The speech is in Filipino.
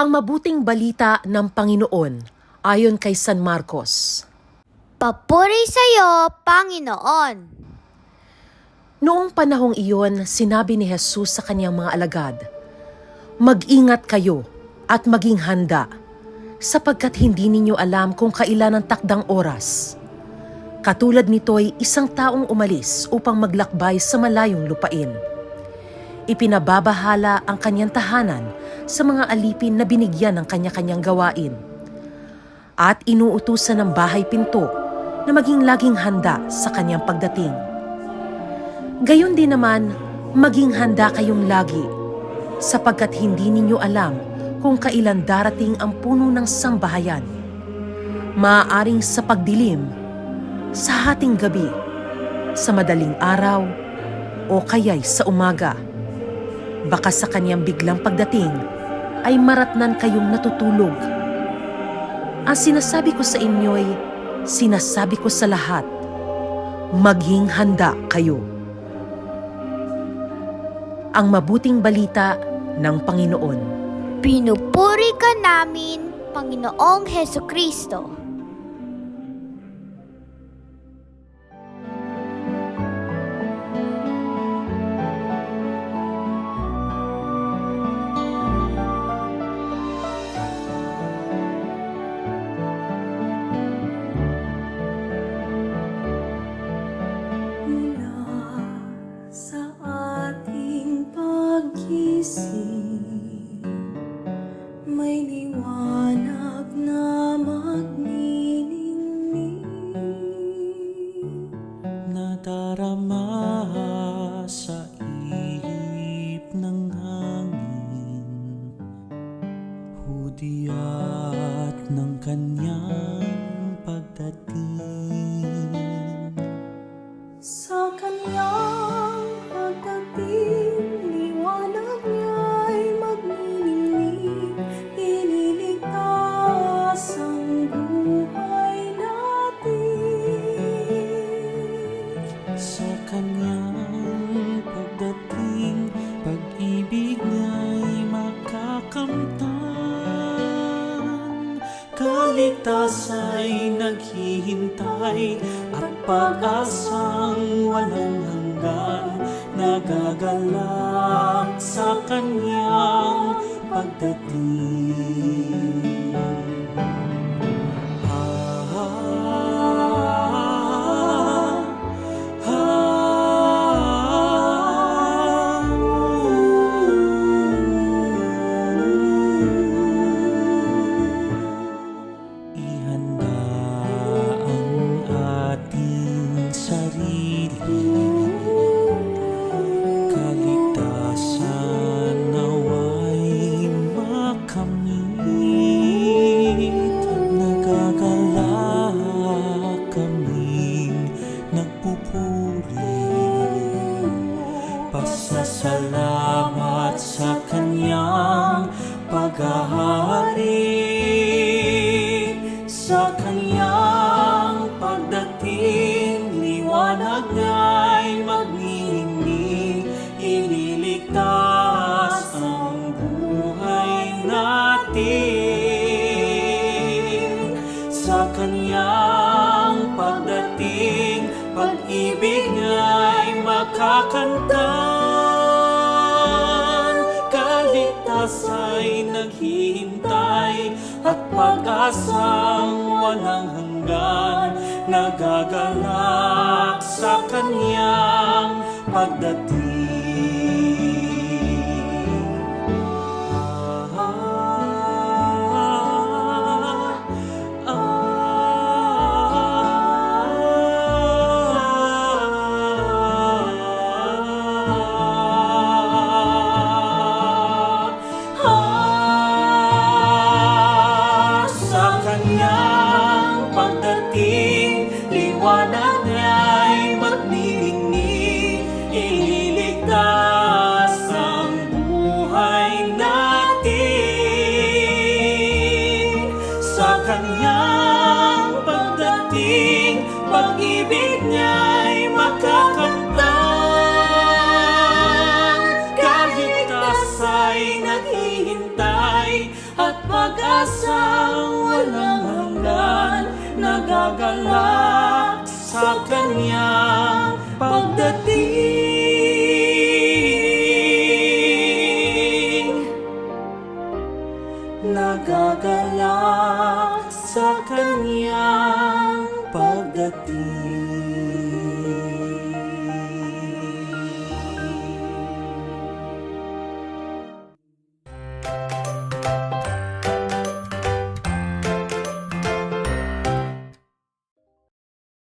Ang mabuting balita ng Panginoon ayon kay San Marcos. Papuri sa iyo, Panginoon. Noong panahong iyon, sinabi ni Jesus sa kanyang mga alagad, Mag-ingat kayo at maging handa, sapagkat hindi ninyo alam kung kailan ang takdang oras. Katulad nito'y isang taong umalis upang maglakbay sa malayong lupain. Ipinababahala ang kanyang tahanan sa mga alipin na binigyan ng kanya-kanyang gawain. At inuutusan ng bahay pinto na maging laging handa sa kanyang pagdating. Gayon din naman, maging handa kayong lagi, sapagkat hindi ninyo alam kung kailan darating ang puno ng sambahayan. Maaaring sa pagdilim, sa hating gabi, sa madaling araw, o kaya'y sa umaga. Baka sa kanyang biglang pagdating, ay maratnan kayong natutulog. Ang sinasabi ko sa inyo'y, sinasabi ko sa lahat, maging handa kayo ang mabuting balita ng Panginoon. Pinupuri ka namin, Panginoong Heso Kristo. Pagkising may liwanag na magniningning Nadarama sa ihip ng hangin. Hudyat ng kanyang pagdating Kaligtas ay naghihintay At pag-asang walang hanggan. Nagagalak sa kanyang pagdating paghahari Sa pagdating. Liwanag niya'y magniningning Ililigtas ang buhay natin. Sa pagdating Pag-ibig niya'y makakantan. Kaligtas ay naghihintay At pag-asang walang hanggan Nagagalak sa kanyang pagdating pag-ibig niya'y makakanta. Kahit tasa'y naghihintay At pag-asa walang hanggan. Nagagalak sa kanyang pagdating. Nagagalak sa kanyang pagdating